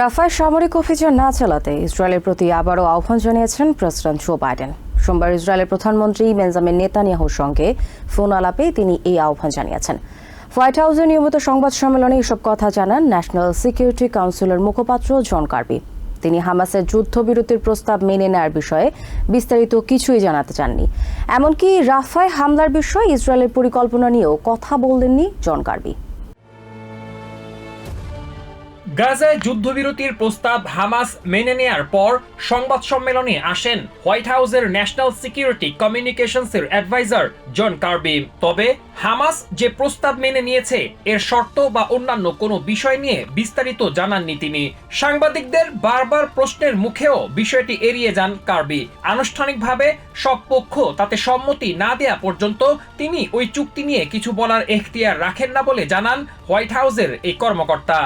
রাফায় সামরিক অভিযান না চালাতে ইসরায়েলের প্রতি আবারও আহ্বান জানিয়েছেন প্রেসিডেন্ট জো বাইডেন। সোমবার ইসরায়েলের প্রধানমন্ত্রী বেঞ্জামিন নেতানিয়াহুর সঙ্গে ফোন আলাপে তিনি এই আহ্বান জানিয়েছেন। হোয়াইট হাউসে নিয়মিত সংবাদ সম্মেলনে এসব কথা জানান ন্যাশনাল সিকিউরিটি কাউন্সিলের মুখপাত্র জন কার্বি। তিনি হামাসের যুদ্ধবিরতির প্রস্তাব মেনে নেওয়ার বিষয়ে বিস্তারিত কিছুই জানাতে চাননি। এমনকি রাফায় হামলার বিষয়ে ইসরায়েলের পরিকল্পনা নিয়েও কথা বললেননি জন কার্বি। গাজায় যুদ্ধবিরতির প্রস্তাব হামাস মেনে নেয়ার পর সংবাদ সম্মেলনে আসেন হোয়াইট হাউসের ন্যাশনাল সিকিউরিটি কমিউনিকেশনসের অ্যাডভাইজার জন কার্বি। তবে হামাস যে প্রস্তাব মেনে নিয়েছে, এর শর্ত বা অন্যান্য কোনো বিষয় নিয়ে বিস্তারিত জানাননি তিনি। সাংবাদিকদের বারবার প্রশ্নের মুখেও বিষয়টি এড়িয়ে যান কার্বি। আনুষ্ঠানিকভাবে সব পক্ষ তাতে সম্মতি না দেয়া পর্যন্ত তিনি ওই চুক্তি নিয়ে কিছু বলার এখতিয়ার রাখেন না বলে জানান হোয়াইট হাউসের এই কর্মকর্তা।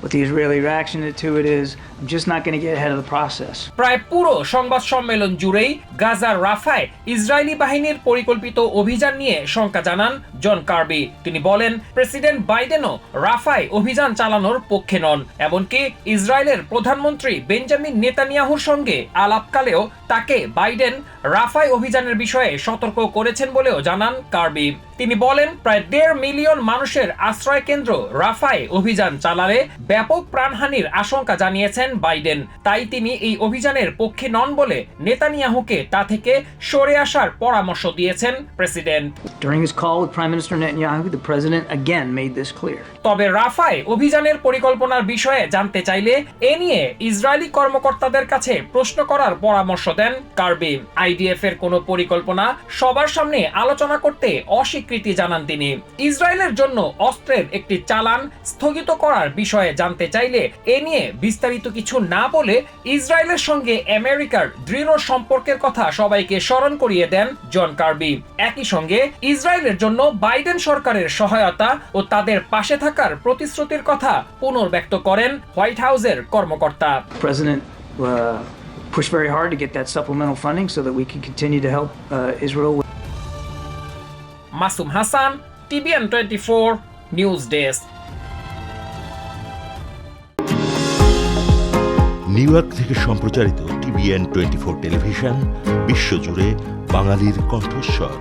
What the Israeli reaction to it is, I'm just not going to get ahead of the process. প্রায় পুরো সংবাদ সম্মেলন জুড়েই গাজার রাফায় ইসরায়েলি বাহিনীর পরিকল্পিত অভিযান নিয়ে শঙ্কা জানান জন কার্বি তিনি বলেন প্রেসিডেন্ট বাইডেনও রাফায় অভিযান চালানোর পক্ষে নন এমনকি ইসরায়েলের প্রধানমন্ত্রী বেঞ্জামিন নেতানিয়াহুর সঙ্গে আলাপকালেও তাকে বাইডেন রাফায় অভিযানের বিষয়ে সতর্ক করেছেন বলেও জানান কার্বি। তিনি বলেন প্রায় দেড় মিলিয়ন মানুষের আশ্রয় কেন্দ্র রাফায় অভিযান চালালে ব্যাপক প্রাণহানির আশঙ্কা জানিয়েছেন বাইডেন। তাই তিনি এই অভিযানের পক্ষে নন বলে নেতানিয়াহুকে তা থেকে সরে আসার পরামর্শ দিয়েছেন প্রেসিডেন্ট. তবে রাফায় অভিযানের পরিকল্পনার বিষয়ে জানতে চাইলে এ নিয়ে ইসরায়েলি কর্মকর্তাদের কাছে প্রশ্ন করার পরামর্শ দেন কার্বি। আইডিএফ এর কোনো পরিকল্পনা? সবার সামনে আলোচনা করতে অস্বীকৃতি জানান তিনি। ইসরায়েলের জন্য অস্ত্রের একটি চালান স্থগিত করার বিষয়ে জানতে চাইলে এ নিয়ে বিস্তারিত কিছু না বলে ইসরায়েলের সঙ্গে আমেরিকার দৃঢ় সম্পর্কের কথা সবাইকে স্মরণ করিয়ে দেন জন কার্বি। একই সঙ্গে ইসরায়েলের জন্য বাইডেন সরকারের সহায়তা ও তাদের পাশে থাকার প্রতিশ্রুতির কথা পুনর্ব্যক্ত করেন হোয়াইট হাউসের কর্মকর্তা। Pushed very hard to get that supplemental funding so that we can continue to help uh, Israel. with Masum hassan TVN twenty four news desk New York থেকে সম্প্রচারিত টিভিএন টোয়েন্টি ফোর টেলিভিশন বিশ্বজুড়ে বাঙালির কণ্ঠস্বর